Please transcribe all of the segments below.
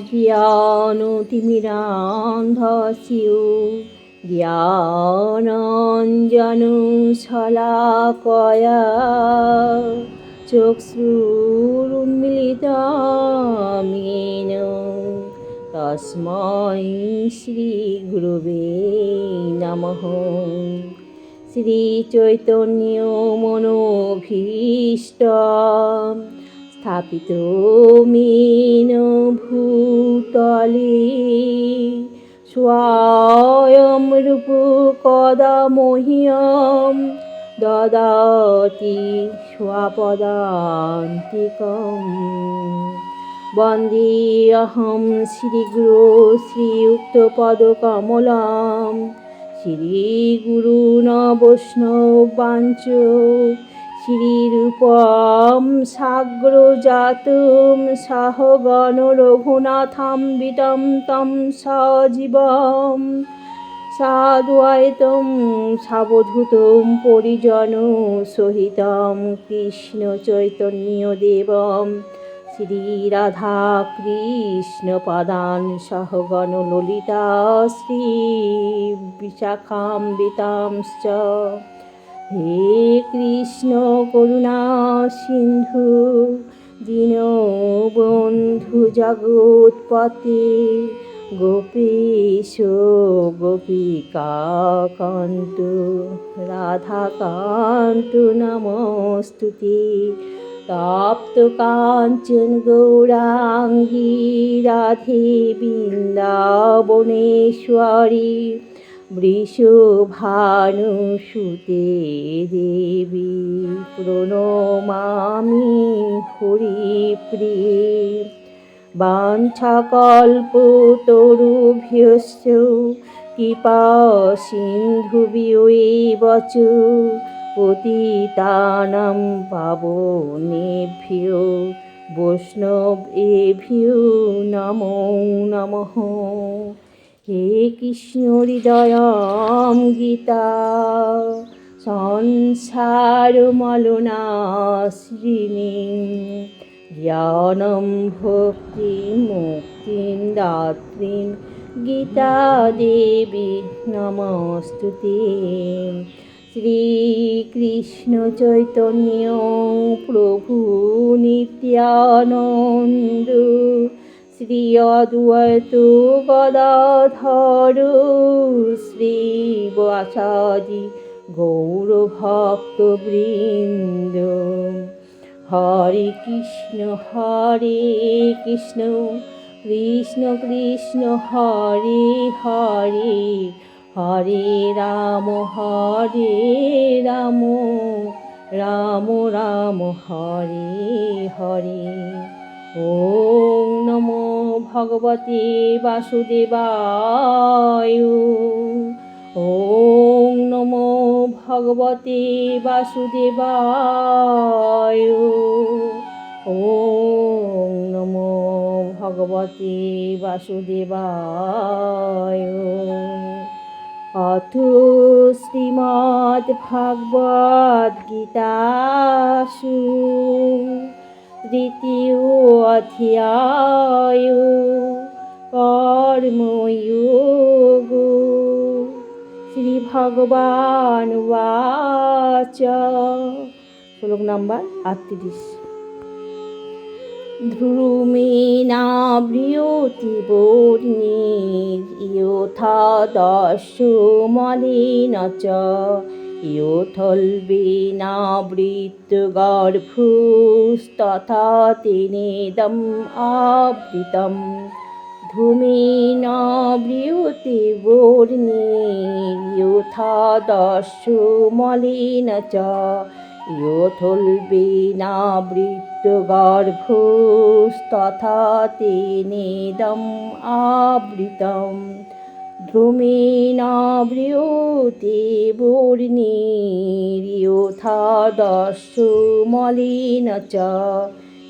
জ্ঞানতিমিরান্ধস্যু জ্ঞানঞ্জনু শলাকয়া চক্ষুরুন্মিলিতমেন তস্मै শ্রীগুরুবে নমঃ শ্রীচৈতন্য মনোভীষ্ট স্থাপিত মেন ভূতলে স্বয়ং রূপ কদা মহ্যম দদাতি স্বপদান্তিকম। বন্দেহম শ্রীগুরু শ্রীযুক্তপদকমলাম শ্রীগুরুণ বৈষ্ণবাঞ্চ শ্রীরূপম সাগ্র জাতুম সহগণ রঘুনাথম বিতম তম সজীবম। সাদ্বৈতম সাবধূতম পরিজন সহিতম কৃষ্ণ চৈতন্য দেবম। শ্রীরাধা কৃষ্ণ পাদান সহগণ ললিতা শ্রী বিশাখাম্বিতাংশ্চ। হে কৃষ্ণ করুণা সিন্ধু, দীনবন্ধু জগৎপতে, গোপীশ গোপিকাকান্ত, রাধাকান্ত নমস্তুতে, তপ্ত কাঞ্চন গৌরাঙ্গী, রাধে বৃন্দাবনেশ্বরী। বৃষভানুসুতে দেবী প্রণমামি হরিপ্রিয়ে। বাঞ্ছাকল্পতরুভ্যশ্চ কৃপা সিন্ধুভ্যেব চ পতিতানাং পাবনেভ্যো। বৈষ্ণবেভ্যো নমো নমঃ। হে কৃষ্ণ হৃদয়ম গীতা, সংসার মলনাশ্রিণী, জ্ঞানম ভক্তি মুক্তিম দাত্রীম, গীতা দেবী নমস্তুতে। শ্রীকৃষ্ণ চৈতন্য প্রভু নিত্যানন্দ শ্রী অদ্বৈত গদাধর শ্রীবাসাদি গৌরভক্তবৃন্দ। হরে কৃষ্ণ হরে কৃষ্ণ কৃষ্ণ কৃষ্ণ, হরে হরে হরে রাম হরে রাম রাম রাম, হরে হরে। ওম নমো ভগবতে বাসুদেবায়। ওম নমো ভগবতে বাসুদেবায়। ওম নমো ভগবতে বাসুদেবায়। অথ শ্রীমদ্ ভাগবত গীতাসু তৃতীয় অধ্যায় কর্ময়োগ। শ্রী ভগবান বাচ। শ্লোক নাম্বার আটত্রিশ। ধ্রুমেনাবৃয়তি বর্ণির ইয়থা দস্যু মলিন চ योऽथल्बीनावृत्तगर्भूस्तथा तेनेदम् आवृतं धूमेनावृतिवोर्णे योथा दस्युमलिन च योथुल्बीनावृत्तगर्भूस्तथा तेनेदम् आवृतम् ধ্রুমেনাবৃয়তে বর্ণির্যথা দস্যু মলিন চ।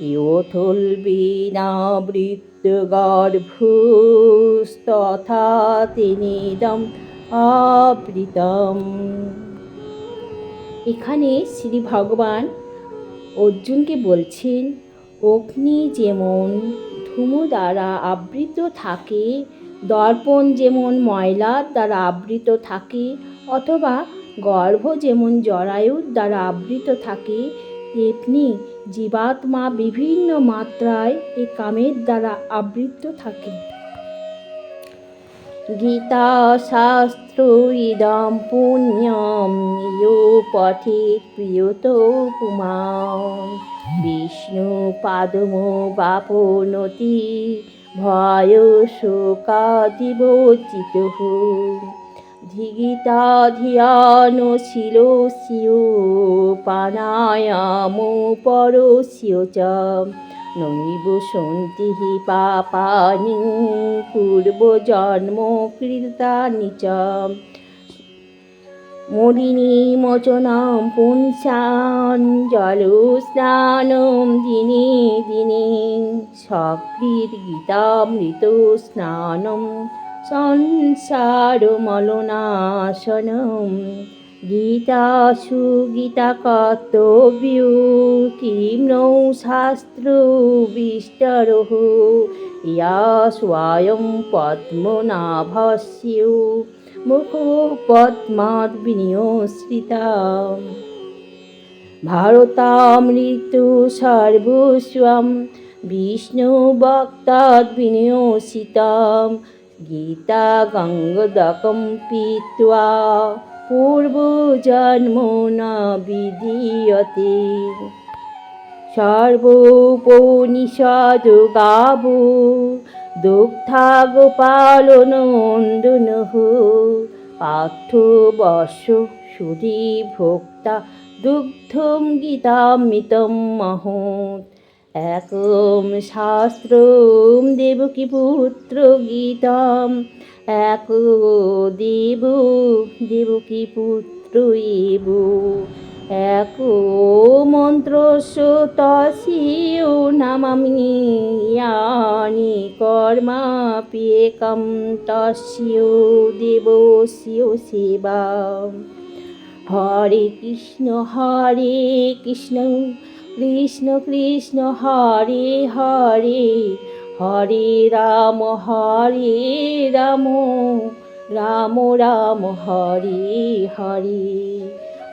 ইয়থল্বেনাবৃত্তগর্ভুস্তথা তিনিদম আবৃতম। এখানে শ্রী ভগবান অর্জুনকে বলছেন, অগ্নি যেমন ধুমু দ্বারা আবৃত থাকে দর্পণ যেমন ময়লার দ্বারা আবৃত থাকে অথবা গর্ভ যেমন জরায়ুর দ্বারা আবৃত থাকে, তেমনি জীবাত্মা বিভিন্ন মাত্রায় এই কামের দ্বারা আবৃত থাকে। গীতা শাস্ত্র ইদম পুণ্যম, ইয়ো পথিত প্রিয়ত পুমা বিষ্ণু পাদম বাপনতি ভয় শোকাদিবোচিত ধিগিতা ধিয়ান ছিল শিও পানায়াম পরশিও চ। নৈব সন্তি পাপানি পূর্বজন্ম কৃতানি চ মলিনী মোচনাম পুংসান স্নানম দিনে দিনে। সক্রিয় গীতামৃত স্নানম, সংসারমলনাশনম। গীতা কর্তব্য, কিম নৌ শাস্ত্র বিস্তরহ ইয়া স্বয়ং পদ্মনাভস্য। মুখো পদ্মাদ বিনিয়োশ্রিতা ভারতামৃত সর্বস্বম, বিষ্ণু ভক্তাদ গীতা গঙ্গদকম পীত্বা পূর্বজন্ম না বিদীয়তে। সর্বোপনিষদ গাব দুগ্ধা গোপাল নন্দন পার্থ বর্ষ সুধী ভোক্তা দুগ্ধম গীতামৃতম মহৎ। একম শাস্ত্রম দেবকী পুত্র গীতাম। এক দেব, দেবকী পুত্র এব এক মন্ত্রস্য তস্যো নামামি ইয়ানি কর্মাপ্যেকম তস্য দেবস্য সেবা হরে কৃষ্ণ হরে কৃষ্ণ কৃষ্ণ কৃষ্ণ, হরে হরে হরে রাম হরে রাম রাম রাম, হরে হরে।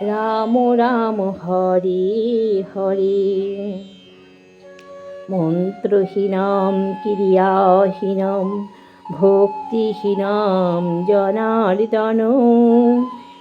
রাম রাম, হরে হরে। মন্ত্রহীনাম, ক্রিয়াহীনম, ভক্তিহীনাম, জনার্দন।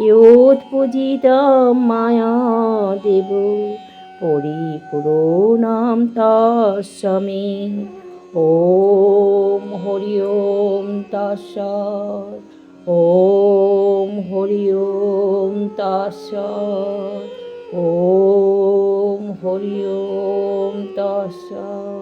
ইয়োৎপূজিতম মায়া দেব, পরিপূর্ণাম তস্মে ওম হরি ওম তৎসৎ। ওম হরি ওম তৎসৎ ওম হরি ওম তৎসৎ